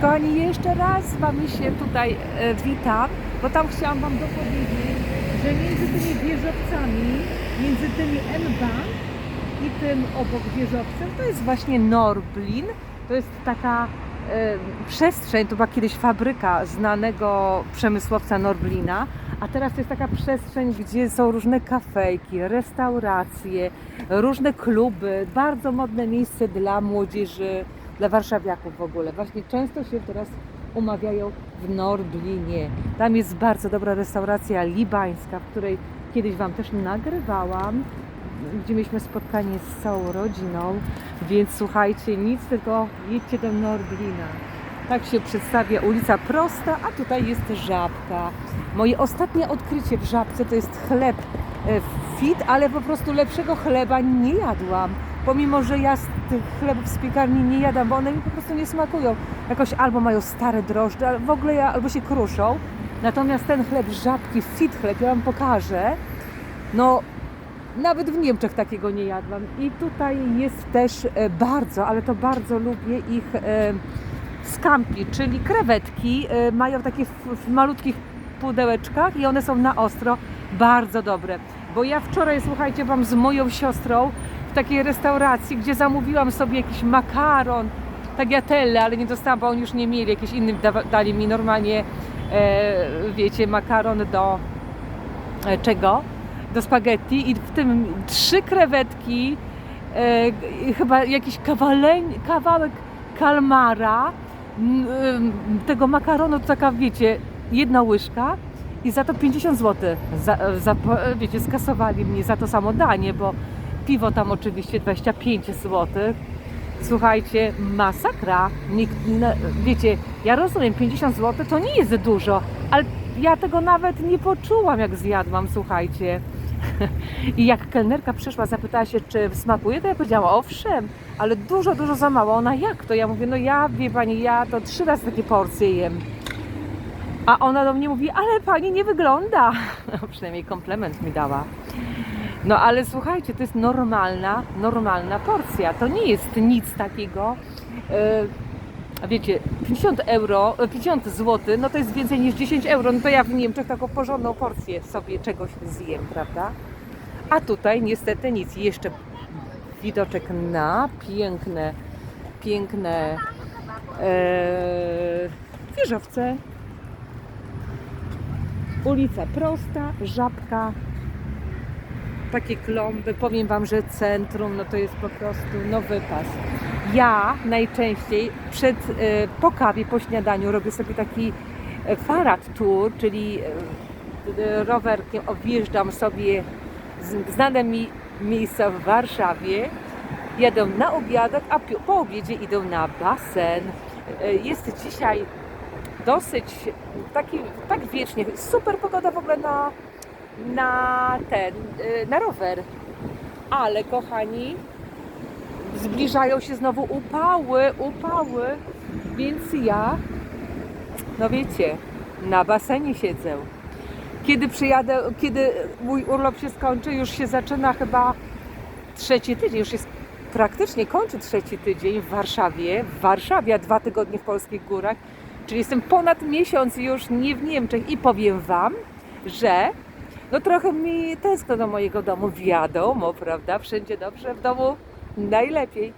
Kochani, jeszcze raz z Wami się tutaj e, witam, bo tam chciałam Wam dopowiedzieć, że między tymi wieżowcami, między tymi M-Bank i tym obok wieżowcem, to jest właśnie Norblin. To jest taka e, przestrzeń, to była kiedyś fabryka znanego przemysłowca Norblina, a teraz to jest taka przestrzeń, gdzie są różne kafejki, restauracje, różne kluby, bardzo modne miejsce dla młodzieży, dla warszawiaków w ogóle. Właśnie często się teraz umawiają w Norblinie. Tam jest bardzo dobra restauracja libańska, w której kiedyś Wam też nagrywałam, gdzie mieliśmy spotkanie z całą rodziną, więc słuchajcie, nic tylko jedźcie do Norblina. Tak się przedstawia ulica prosta, a tutaj jest żabka. Moje ostatnie odkrycie w żabce to jest chleb e, fit, ale po prostu lepszego chleba nie jadłam. Pomimo, że ja z tych chlebów z piekarni nie jadam, bo one mi po prostu nie smakują. Jakoś albo mają stare drożdże, ale w ogóle ja, albo się kruszą. Natomiast ten chleb z żabki, fit chleb, ja Wam pokażę. No, nawet w Niemczech takiego nie jadłam. I tutaj jest też e, bardzo, ale to bardzo lubię ich e, scampi, czyli krewetki. e, Mają takie w, malutkich pudełeczkach i one są na ostro bardzo dobre. Bo ja wczoraj, słuchajcie, Wam z moją siostrą takiej restauracji, gdzie zamówiłam sobie jakiś makaron, tagliatelle, ale nie dostałam, bo oni już nie mieli, jakiś inny dali mi normalnie, e, wiecie, makaron do e, czego? Do spaghetti i w tym trzy krewetki, e, chyba jakiś kawaleń, kawałek kalmara, em, tego makaronu to taka, wiecie, jedna łyżka i za to 50 zł. Za, za, wiecie, skasowali mnie za to samo danie, bo piwo tam oczywiście 25 zł. Słuchajcie, masakra. Nikt, no, wiecie, ja rozumiem, 50 zł to nie jest dużo, ale ja tego nawet nie poczułam, jak zjadłam, słuchajcie. I jak kelnerka przyszła, zapytała się, czy smakuje, to ja powiedziałam, owszem, ale dużo, dużo za mało. Ona, jak to? Ja mówię, no ja, wie pani, ja to trzy razy takie porcje jem. A ona do mnie mówi, ale pani nie wygląda. Przynajmniej komplement mi dała. No ale słuchajcie, to jest normalna, normalna porcja. To nie jest nic takiego. e, A wiecie, 50 euro, e, 50 zł, no to jest więcej niż 10 euro. No to ja w Niemczech taką porządną porcję sobie czegoś zjem, prawda? A tutaj niestety nic. Jeszcze widoczek na piękne, piękne e, wieżowce. Ulica prosta, żabka, takie klomby. Powiem Wam, że centrum no to jest po prostu no wypas. Ja najczęściej przed, e, po kawie, po śniadaniu robię sobie taki e, farad tour, czyli e, rowerkiem objeżdżam sobie znane mi miejsca w Warszawie. Jadę na obiadek, a po obiedzie idę na basen. Jest dzisiaj dosyć taki, tak wiecznie, super pogoda w ogóle na, na ten, y, na rower. Ale kochani, zbliżają się znowu upały, upały, więc ja, no wiecie, na basenie siedzę. Kiedy przyjadę, kiedy mój urlop się skończy, już się zaczyna chyba trzeci tydzień, już jest praktycznie kończy trzeci tydzień w Warszawie, w Warszawie, a dwa tygodnie w polskich górach, czyli jestem ponad miesiąc już nie w Niemczech i powiem Wam, że no trochę mi tęskno do mojego domu, wiadomo, prawda, wszędzie dobrze, w domu? Najlepiej,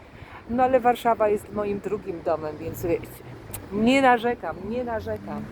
no ale Warszawa jest moim drugim domem, więc wiecie, nie narzekam, nie narzekam.